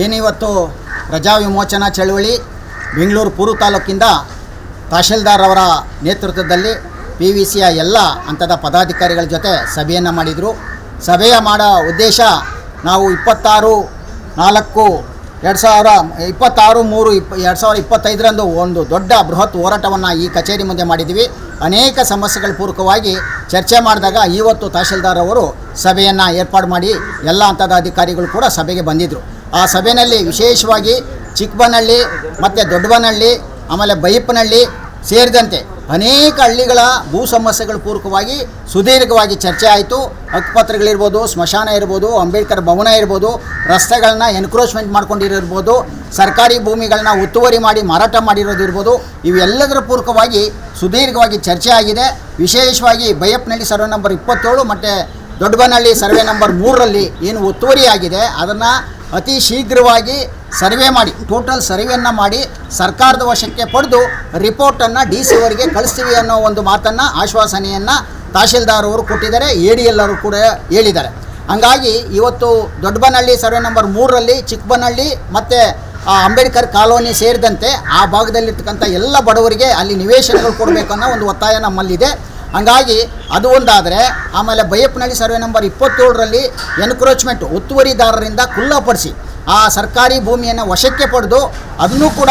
ಏನಿವತ್ತು ರಜಾ ವಿಮೋಚನಾ ಚಳುವಳಿ ಬೆಂಗಳೂರು ಪೂರ್ವ ತಾಲೂಕಿಂದ ತಹಶೀಲ್ದಾರ್ ಅವರ ನೇತೃತ್ವದಲ್ಲಿ ಪಿ ವಿ ಸಿಯ ಎಲ್ಲ ಹಂತದ ಪದಾಧಿಕಾರಿಗಳ ಜೊತೆ ಸಭೆಯನ್ನು ಮಾಡಿದರು. ಸಭೆಯ ಮಾಡೋ ಉದ್ದೇಶ ನಾವು ಇಪ್ಪತ್ತಾರು ನಾಲ್ಕು, ಎರಡು ಸಾವಿರ, ಇಪ್ಪತ್ತಾರು, ಮೂರು, ಇಪ್ಪ, ಎರಡು ಸಾವಿರ ಇಪ್ಪತ್ತೈದರಂದು ಒಂದು ದೊಡ್ಡ ಬೃಹತ್ ಹೋರಾಟವನ್ನು ಈ ಕಚೇರಿ ಮುಂದೆ ಮಾಡಿದ್ದೀವಿ ಅನೇಕ ಸಮಸ್ಯೆಗಳ ಪೂರಕವಾಗಿ ಚರ್ಚೆ ಮಾಡಿದಾಗ ಇವತ್ತು ತಹಶೀಲ್ದಾರ್ ಅವರು ಸಭೆಯನ್ನು ಏರ್ಪಾಡು ಮಾಡಿ ಎಲ್ಲ ಹಂತದ ಅಧಿಕಾರಿಗಳು ಕೂಡ ಸಭೆಗೆ ಬಂದಿದ್ದರು ಆ ಸಭೆಯಲ್ಲಿ ವಿಶೇಷವಾಗಿ ಚಿಕ್ಕಬನಹಳ್ಳಿ ಮತ್ತು ದೊಡ್ಡಬನಹಳ್ಳಿ, ಆಮೇಲೆ ಬೈಯಪ್ಪನಹಳ್ಳಿ ಸೇರಿದಂತೆ ಅನೇಕ ಹಳ್ಳಿಗಳ ಭೂ ಸಮಸ್ಯೆಗಳ ಪೂರಕವಾಗಿ ಸುದೀರ್ಘವಾಗಿ ಚರ್ಚೆ ಆಯಿತು. ಹಕ್ಕುಪತ್ರಗಳಿರ್ಬೋದು, ಸ್ಮಶಾನ ಇರ್ಬೋದು, ಅಂಬೇಡ್ಕರ್ ಭವನ ಇರ್ಬೋದು, ರಸ್ತೆಗಳನ್ನ ಎನ್ಕ್ರೋಚ್ಮೆಂಟ್ ಮಾಡ್ಕೊಂಡಿರೋರ್ಬೋದು, ಸರ್ಕಾರಿ ಭೂಮಿಗಳನ್ನ ಒತ್ತುವರಿ ಮಾಡಿ ಮಾರಾಟ ಮಾಡಿರೋದಿರ್ಬೋದು, ಇವೆಲ್ಲದರ ಪೂರಕವಾಗಿ ಸುದೀರ್ಘವಾಗಿ ಚರ್ಚೆ ಆಗಿದೆ. ವಿಶೇಷವಾಗಿ ಬೈಯಪ್ಪನಹಳ್ಳಿ ಸರ್ವೆ ನಂಬರ್ ಇಪ್ಪತ್ತೇಳು ಮತ್ತು ದೊಡ್ಡಬನಹಳ್ಳಿ ಸರ್ವೆ ನಂಬರ್ ಮೂರರಲ್ಲಿ ಏನು ಒತ್ತುವರಿ ಆಗಿದೆ, ಅದನ್ನು ಅತಿ ಶೀಘ್ರವಾಗಿ ಸರ್ವೆ ಮಾಡಿ ಟೋಟಲ್ ಸರ್ವೆಯನ್ನು ಮಾಡಿ ಸರ್ಕಾರದ ವಶಕ್ಕೆ ಪಡೆದು ರಿಪೋರ್ಟನ್ನು ಡಿ ಸಿ ಅವರಿಗೆ ಕಳಿಸ್ತೀವಿ ಅನ್ನೋ ಒಂದು ಮಾತನ್ನು, ಆಶ್ವಾಸನೆಯನ್ನು ತಹಶೀಲ್ದಾರ್ ಅವರು ಕೊಟ್ಟಿದ್ದಾರೆ, ಎ ಡಿ ಎಲ್ ಅವರು ಕೂಡ ಹೇಳಿದ್ದಾರೆ. ಹಂಗಾಗಿ ಇವತ್ತು ದೊಡ್ಡಬನಹಳ್ಳಿ ಸರ್ವೆ ನಂಬರ್ ಮೂರರಲ್ಲಿ, ಚಿಕ್ಕಬನಹಳ್ಳಿ ಮತ್ತು ಅಂಬೇಡ್ಕರ್ ಕಾಲೋನಿ ಸೇರಿದಂತೆ ಆ ಭಾಗದಲ್ಲಿರ್ತಕ್ಕಂಥ ಎಲ್ಲ ಬಡವರಿಗೆ ಅಲ್ಲಿ ನಿವೇಶನಗಳು ಕೊಡಬೇಕನ್ನೋ ಒಂದು ಒತ್ತಾಯ ನಮ್ಮಲ್ಲಿದೆ. ಹಂಗಾಗಿ ಅದು ಒಂದಾದರೆ ಆಮೇಲೆ ಬೈಯಪ್ಪನಹಳ್ಳಿ ಸರ್ವೆ ನಂಬರ್ ಇಪ್ಪತ್ತೇಳರಲ್ಲಿ ಎನ್ಕ್ರೋಚ್ಮೆಂಟ್ ಒತ್ತುವರಿದಾರರಿಂದ ಖುಲ್ಲಾಪಡಿಸಿ ಆ ಸರ್ಕಾರಿ ಭೂಮಿಯನ್ನು ವಶಕ್ಕೆ ಪಡೆದು ಅದನ್ನು ಕೂಡ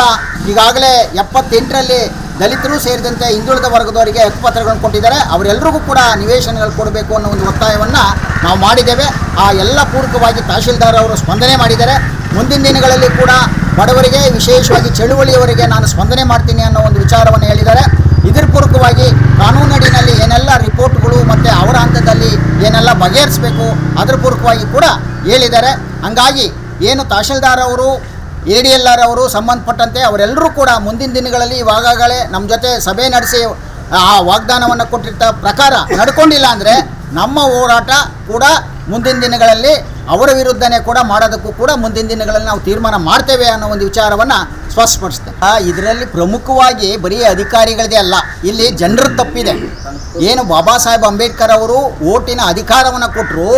ಈಗಾಗಲೇ ಎಪ್ಪತ್ತೆಂಟರಲ್ಲಿ ದಲಿತರು ಸೇರಿದಂತೆ ಹಿಂದುಳಿದ ವರ್ಗದವರಿಗೆ ಹಕ್ಕುಪತ್ರಗಳನ್ನು ಕೊಟ್ಟಿದ್ದಾರೆ. ಅವರೆಲ್ಲರಿಗೂ ಕೂಡ ನಿವೇಶನಗಳು ಕೊಡಬೇಕು ಅನ್ನೋ ಒಂದು ಒತ್ತಾಯವನ್ನು ನಾವು ಮಾಡಿದ್ದೇವೆ. ಆ ಎಲ್ಲ ಪೂರಕವಾಗಿ ತಹಶೀಲ್ದಾರ್ ಅವರು ಸ್ಪಂದನೆ ಮಾಡಿದ್ದಾರೆ. ಮುಂದಿನ ದಿನಗಳಲ್ಲಿ ಕೂಡ ಬಡವರಿಗೆ, ವಿಶೇಷವಾಗಿ ಚಳುವಳಿಯವರಿಗೆ ನಾನು ಸ್ಪಂದನೆ ಮಾಡ್ತೀನಿ ಅನ್ನೋ ಒಂದು ವಿಚಾರವನ್ನು ಹೇಳಿದ್ದಾರೆ. ಇದರ ಪೂರ್ವಕವಾಗಿ ಕಾನೂನಡಿನಲ್ಲಿ ಏನೆಲ್ಲ ರಿಪೋರ್ಟ್ಗಳು ಮತ್ತು ಅವರ ಹಂತದಲ್ಲಿ ಏನೆಲ್ಲ ಬಗೆಹರಿಸಬೇಕು, ಅದರ ಪೂರ್ವಕವಾಗಿ ಕೂಡ ಹೇಳಿದ್ದಾರೆ. ಹಂಗಾಗಿ ಏನು ತಹಶೀಲ್ದಾರ್ ಅವರು, ಎ ಡಿ ಎಲ್ ಆರ್ ಅವರು ಸಂಬಂಧಪಟ್ಟಂತೆ ಅವರೆಲ್ಲರೂ ಕೂಡ ಮುಂದಿನ ದಿನಗಳಲ್ಲಿ ಇವಾಗಲೇ ನಮ್ಮ ಜೊತೆ ಸಭೆ ನಡೆಸಿ ಆ ವಾಗ್ದಾನವನ್ನು ಕೊಟ್ಟಿರ್ತ ಪ್ರಕಾರ ನಡ್ಕೊಂಡಿಲ್ಲ ಅಂದರೆ ನಮ್ಮ ಹೋರಾಟ ಕೂಡ ಮುಂದಿನ ದಿನಗಳಲ್ಲಿ ಅವರ ವಿರುದ್ಧನೇ ಕೂಡ ಮಾಡೋದಕ್ಕೂ ಕೂಡ ಮುಂದಿನ ದಿನಗಳಲ್ಲಿ ನಾವು ತೀರ್ಮಾನ ಮಾಡ್ತೇವೆ ಅನ್ನೋ ಒಂದು ವಿಚಾರವನ್ನು ಸ್ಪಷ್ಟಪಡಿಸ್ತೇವೆ ಇದರಲ್ಲಿ ಪ್ರಮುಖವಾಗಿ ಬರೀ ಅಧಿಕಾರಿಗಳದೇ ಅಲ್ಲ, ಇಲ್ಲಿ ಜನರ ತಪ್ಪಿದೆ. ಏನು ಬಾಬಾ ಸಾಹೇಬ್ ಅಂಬೇಡ್ಕರ್ ಅವರು ಓಟಿನ ಅಧಿಕಾರವನ್ನು ಕೊಟ್ಟರು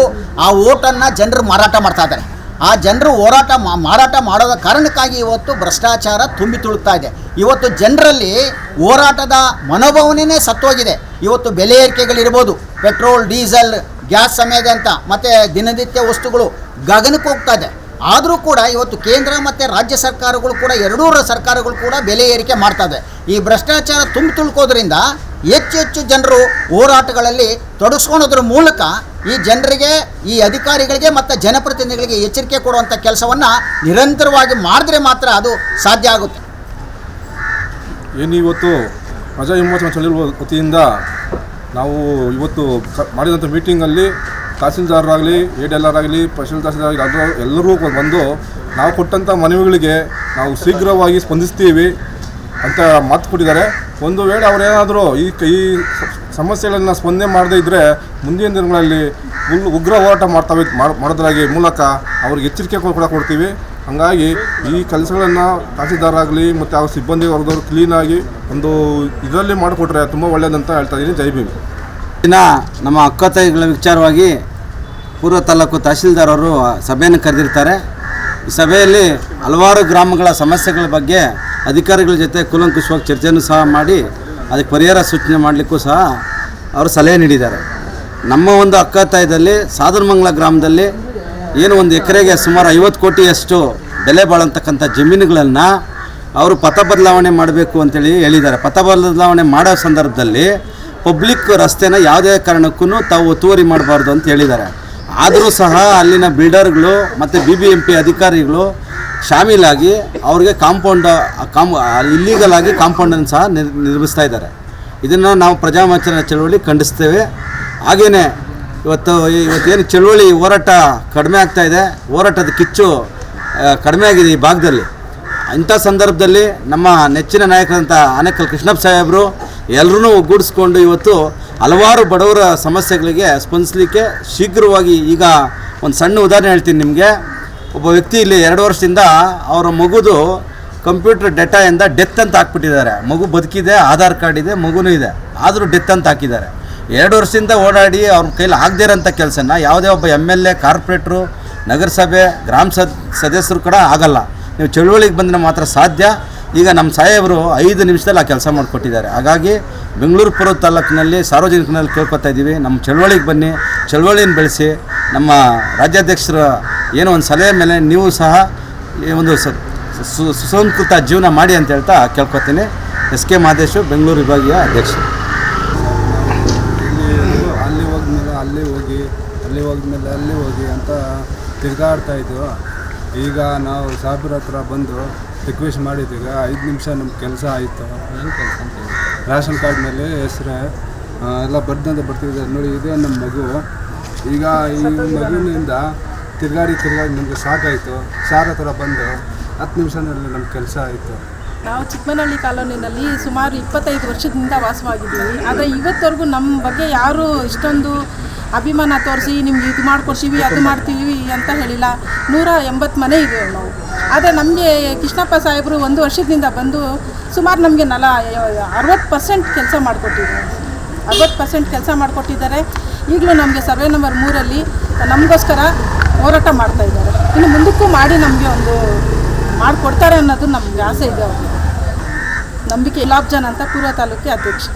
ಆ ಓಟನ್ನು ಜನರು ಮಾರಾಟ ಮಾಡ್ತಾ ಇದ್ದಾರೆ. ಆ ಜನರು ಹೋರಾಟ ಮಾರಾಟ ಮಾಡೋದ ಕಾರಣಕ್ಕಾಗಿ ಇವತ್ತು ಭ್ರಷ್ಟಾಚಾರ ತುಂಬಿ ತುಳುಕ್ತಾ ಇದೆ. ಇವತ್ತು ಜನರಲ್ಲಿ ಹೋರಾಟದ ಮನೋಭಾವನೆಯೇ ಸತ್ತೋಗಿದೆ. ಇವತ್ತು ಬೆಲೆ ಏರಿಕೆಗಳಿರ್ಬೋದು, ಪೆಟ್ರೋಲ್, ಡೀಸೆಲ್, ಗ್ಯಾಸ್ ಸಮೇತ ಅಂತ, ಮತ್ತು ದಿನನಿತ್ಯ ವಸ್ತುಗಳು ಗಗನಕ್ಕೆ ಹೋಗ್ತಾ ಇದೆ. ಆದರೂ ಕೂಡ ಇವತ್ತು ಕೇಂದ್ರ ಮತ್ತು ರಾಜ್ಯ ಸರ್ಕಾರಗಳು ಕೂಡ ಎರಡೂ ರ- ಸರ್ಕಾರಗಳು ಕೂಡ ಬೆಲೆ ಏರಿಕೆ ಮಾಡ್ತಾ ಇದೆ. ಈ ಭ್ರಷ್ಟಾಚಾರ ತುಂಬ ತುಳ್ಕೋದ್ರಿಂದ ಹೆಚ್ಚು ಹೆಚ್ಚು ಜನರು ಹೋರಾಟಗಳಲ್ಲಿ ತೊಡಗಿಸ್ಕೊಳೋದ್ರ ಮೂಲಕ ಈ ಜನರಿಗೆ, ಈ ಅಧಿಕಾರಿಗಳಿಗೆ ಮತ್ತು ಜನಪ್ರತಿನಿಧಿಗಳಿಗೆ ಎಚ್ಚರಿಕೆ ಕೊಡುವಂಥ ಕೆಲಸವನ್ನು ನಿರಂತರವಾಗಿ ಮಾಡಿದ್ರೆ ಮಾತ್ರ ಅದು ಸಾಧ್ಯ ಆಗುತ್ತೆ. ಏನು ಇವತ್ತು ಪ್ರಜಾ ವಿಮೋಚನಾ ಚಳವಳಿ ವತಿಯಿಂದ ನಾವು ಇವತ್ತು ಮಾಡಿದಂಥ ಮೀಟಿಂಗಲ್ಲಿ ತಹಸೀಲ್ದಾರರಾಗಲಿ ಎ ಡಿ ಎಲ್ ಆರ್ ಆಗಲಿ ಸ್ಪೆಷಲ್ ತಹಸೀಲ್ದಾರ್ ಆಗಲಿ ಎಲ್ಲರೂ ಬಂದು ನಾವು ಕೊಟ್ಟಂಥ ಮನವಿಗಳಿಗೆ ನಾವು ಶೀಘ್ರವಾಗಿ ಸ್ಪಂದಿಸ್ತೀವಿ ಅಂತ ಮಾತು ಕೊಟ್ಟಿದ್ದಾರೆ. ಒಂದು ವೇಳೆ ಅವರೇನಾದರೂ ಈ ಈ ಸಮಸ್ಯೆಗಳನ್ನು ಸ್ಪಂದನೆ ಮಾಡದೇ ಇದ್ದರೆ ಮುಂದಿನ ದಿನಗಳಲ್ಲಿ ಉಗ್ರ ಹೋರಾಟ ಮಾಡ್ತವೆ, ಮಾಡ್- ಮಾಡೋದ್ರಾಗಿ ಮೂಲಕ ಅವ್ರಿಗೆ ಎಚ್ಚರಿಕೆ ಕೂಡ ಕೊಡ್ತೀವಿ. ಹಾಗಾಗಿ ಈ ಕೆಲಸಗಳನ್ನು ತಹಸೀಲ್ದಾರ್ ಮತ್ತು ಅವ್ರ ಸಿಬ್ಬಂದಿ ವರ್ಗದವರು ಕ್ಲೀನಾಗಿ ಒಂದು ಇದರಲ್ಲಿ ಮಾಡಿಕೊಟ್ರೆ ತುಂಬ ಒಳ್ಳೆಯದಂತ ಹೇಳ್ತಾ ಇದ್ದೀನಿ. ಜೈ ಭೀಮ್. ದಿನ ನಮ್ಮ ಅಕ್ಕತಾಯಿಗಳ ವಿಚಾರವಾಗಿ ಪೂರ್ವ ತಾಲೂಕು ತಹಸೀಲ್ದಾರ್ ಅವರು ಸಭೆಯನ್ನು ಕರೆದಿರ್ತಾರೆ. ಈ ಸಭೆಯಲ್ಲಿ ಹಲವಾರು ಗ್ರಾಮಗಳ ಸಮಸ್ಯೆಗಳ ಬಗ್ಗೆ ಅಧಿಕಾರಿಗಳ ಜೊತೆ ಕೂಲಂಕುಷವಾಗಿ ಚರ್ಚೆಯನ್ನು ಸಹ ಮಾಡಿ ಅದಕ್ಕೆ ಪರಿಹಾರ ಸೂಚನೆ ಮಾಡಲಿಕ್ಕೂ ಸಹ ಅವರು ಸಲಹೆ ನೀಡಿದ್ದಾರೆ. ನಮ್ಮ ಒಂದು ಅಕ್ಕತಾಯದಲ್ಲಿ ಸಾಧನಮಂಗಲ ಗ್ರಾಮದಲ್ಲಿ ಏನು ಒಂದು ಎಕರೆಗೆ ಸುಮಾರು ಐವತ್ತು ಕೋಟಿಯಷ್ಟು ಬೆಲೆ ಬಾಳಂತಕ್ಕಂಥ ಜಮೀನುಗಳನ್ನು ಅವರು ಪಥ ಬದಲಾವಣೆ ಮಾಡಬೇಕು ಅಂತೇಳಿ ಹೇಳಿದ್ದಾರೆ. ಪಥ ಬದಲಾವಣೆ ಮಾಡೋ ಸಂದರ್ಭದಲ್ಲಿ ಪಬ್ಲಿಕ್ ರಸ್ತೆನ ಯಾವುದೇ ಕಾರಣಕ್ಕೂ ತಾವು ಒತ್ತುವರಿ ಮಾಡಬಾರ್ದು ಅಂತ ಹೇಳಿದ್ದಾರೆ. ಆದರೂ ಸಹ ಅಲ್ಲಿನ ಬಿಲ್ಡರ್ಗಳು ಮತ್ತು ಬಿ ಬಿ ಎಂ ಪಿ ಅಧಿಕಾರಿಗಳು ಶಾಮೀಲಾಗಿ ಅವ್ರಿಗೆ ಕಾಂಪೌಂಡ್ ಕಾಮ್ ಇಲ್ಲೀಗಲ್ ಆಗಿ ಕಾಂಪೌಂಡನ್ನು ಸಹ ನಿರ್, ನಿರ್ಮಿಸ್ತಾ ಇದ್ದಾರೆ. ಇದನ್ನು ನಾವು ಪ್ರಜಾಮೋಚನ ಚಳವಳಿ ಖಂಡಿಸ್ತೇವೆ. ಹಾಗೆಯೇ ಇವತ್ತು, ಇವತ್ತೇನು ಚಳುವಳಿ ಹೋರಾಟ ಕಡಿಮೆ ಆಗ್ತಾ ಇದೆ. ಹೋರಾಟದ ಕಿಚ್ಚು ಕಡಿಮೆ ಆಗಿದೆ ಈ ಭಾಗದಲ್ಲಿ. ಇಂಥ ಸಂದರ್ಭದಲ್ಲಿ ನಮ್ಮ ನೆಚ್ಚಿನ ನಾಯಕರಂಥ ಆನೇಕಲ್ ಕೃಷ್ಣಪ್ಪ ಸಾಹೇಬರು ಎಲ್ಲರೂ ಒಗ್ಗೂಡಿಸ್ಕೊಂಡು ಇವತ್ತು ಹಲವಾರು ಬಡವರ ಸಮಸ್ಯೆಗಳಿಗೆ ಸ್ಪಂದಿಸಲಿಕ್ಕೆ ಶೀಘ್ರವಾಗಿ ಈಗ ಒಂದು ಸಣ್ಣ ಉದಾಹರಣೆ ಹೇಳ್ತೀನಿ ನಿಮಗೆ. ಒಬ್ಬ ವ್ಯಕ್ತಿ ಇಲ್ಲಿ ಎರಡು ವರ್ಷದಿಂದ ಅವರ ಮಗುದು ಕಂಪ್ಯೂಟರ್ ಡೇಟಾಯಿಂದ ಡೆತ್ ಅಂತ ಹಾಕ್ಬಿಟ್ಟಿದ್ದಾರೆ. ಮಗು ಬದುಕಿದೆ, ಆಧಾರ್ ಕಾರ್ಡ್ ಇದೆ, ಮಗುನೂ ಇದೆ. ಆದರೂ ಡೆತ್ ಅಂತ ಹಾಕಿದ್ದಾರೆ. ಎರಡು ವರ್ಷದಿಂದ ಓಡಾಡಿ ಅವ್ರ ಕೈಲಿ ಆಗದೇ ಇರೋಂಥ ಕೆಲಸನ ಯಾವುದೇ ಒಬ್ಬ ಎಂ ಎಲ್ ಎ ಕಾರ್ಪೊರೇಟ್ರು, ನಗರಸಭೆ, ಗ್ರಾಮ ಸದ್, ಸದಸ್ಯರು ಕೂಡ ಆಗಲ್ಲ. ನೀವು ಚಳುವಳಿಗೆ ಬಂದರೆ ಮಾತ್ರ ಸಾಧ್ಯ. ಈಗ ನಮ್ಮ ಸಾಹೇಬರು ಐದು ನಿಮಿಷದಲ್ಲಿ ಆ ಕೆಲಸ ಮಾಡಿಕೊಟ್ಟಿದ್ದಾರೆ. ಹಾಗಾಗಿ ಬೆಂಗಳೂರು ಪೂರ್ವ ತಾಲೂಕಿನಲ್ಲಿ ಸಾರ್ವಜನಿಕರಲ್ಲಿ ಕೇಳ್ಕೊತಾ ಇದ್ದೀವಿ. ನಮ್ಮ ಚಳವಳಿಗೆ ಬನ್ನಿ, ಚಳವಳಿಯನ್ನು ಬೆಳೆಸಿ, ನಮ್ಮ ರಾಜ್ಯಾಧ್ಯಕ್ಷರ ಏನೋ ಒಂದು ಸಲಹೆ ಮೇಲೆ ನೀವು ಸಹ ಒಂದು ಸುಸಂಸ್ಕೃತ ಜೀವನ ಮಾಡಿ ಅಂತ ಹೇಳ್ತಾ ಕೇಳ್ಕೊತೀನಿ. ಎಸ್ ಕೆ ಮಹದೇಶು, ಬೆಂಗಳೂರು ವಿಭಾಗೀಯ ಅಧ್ಯಕ್ಷರು ಇಲ್ಲಿ ಅಲ್ಲಿ ಹೋದ್ಮೇಲೆ ಅಲ್ಲಿ ಹೋಗಿ, ಅಲ್ಲಿ ಹೋದ್ಮೇಲೆ ಅಲ್ಲಿ ಹೋಗಿ ಅಂತ ತಿರುಗಾಡ್ತಾ ಇದ್ವು ಈಗ ನಾವು ಸಾಬ್ರ ಹತ್ರ ಬಂದು ರಿಕ್ವೆಸ್ಟ್ ಮಾಡಿದ್ದೀಗ ಐದು ನಿಮಿಷ ನಮ್ಮ ಕೆಲಸ ಆಯಿತು? ರೇಷನ್ ಕಾರ್ಡ್ ಮೇಲೆ ಹೆಸ್ರೆ ಎಲ್ಲ ಬರ್ದಂತ ಬರ್ತಿದ್ದಾರೆ ನೋಡಿ ಇದೇ ನಮ್ಮ ಮಗು. ಈಗ ಈ ಮಗುವಿನಿಂದ ತಿರ್ಗಾಡಿ ತಿರುಗಾಡಿ ನಮಗೆ ಸಾಕಾಯಿತು. ಸಾರ್ ಹತ್ರ ಬಂದು ಹತ್ತು ನಿಮಿಷದಲ್ಲಿ ನಮ್ಮ ಕೆಲಸ ಆಯಿತು. ನಾವು ಚಿಕ್ಕಮನಹಳ್ಳಿ ಕಾಲೋನಿನಲ್ಲಿ ಸುಮಾರು ಇಪ್ಪತ್ತೈದು ವರ್ಷದಿಂದ ವಾಸವಾಗಿದ್ದೀವಿ. ಆದರೆ ಇವತ್ತವರೆಗೂ ನಮ್ಮ ಬಗ್ಗೆ ಯಾರೂ ಇಷ್ಟೊಂದು ಅಭಿಮಾನ ತೋರಿಸಿ ನಿಮ್ಗೆ ಇದು ಮಾಡ್ಕೊಡ್ತೀವಿ ಅದು ಮಾಡ್ತೀವಿ ಅಂತ ಹೇಳಿಲ್ಲ. ನೂರ ಎಂಬತ್ತು ಮನೆ ಇದೆ ನಾವು. ಆದರೆ ನಮಗೆ ಕೃಷ್ಣಪ್ಪ ಸಾಹೇಬರು ಒಂದು ವರ್ಷದಿಂದ ಬಂದು ಸುಮಾರು ನಮಗೆ ನಲ ಅರವತ್ತು ಪರ್ಸೆಂಟ್ ಕೆಲಸ ಮಾಡಿಕೊಟ್ಟಿದ್ದಾರೆ ಅರವತ್ತು ಪರ್ಸೆಂಟ್ ಕೆಲಸ ಮಾಡಿಕೊಟ್ಟಿದ್ದಾರೆ. ಈಗಲೂ ನಮಗೆ ಸರ್ವೆ ನಂಬರ್ ಮೂರಲ್ಲಿ ನಮಗೋಸ್ಕರ ಹೋರಾಟ ಮಾಡ್ತಾ ಇದ್ದಾರೆ. ಇನ್ನು ಮುಂದಕ್ಕೂ ಮಾಡಿ ನಮಗೆ ಒಂದು ಮಾಡಿಕೊಡ್ತಾರೆ ಅನ್ನೋದು ನಮಗೆ ಆಸೆ ಇದೆ ನಂಬಿಕೆ ಲಾಬ್ಜನ್ ಅಂತ ಪೂರ್ವ ತಾಲೂಕಿಗೆ ಅಧ್ಯಕ್ಷ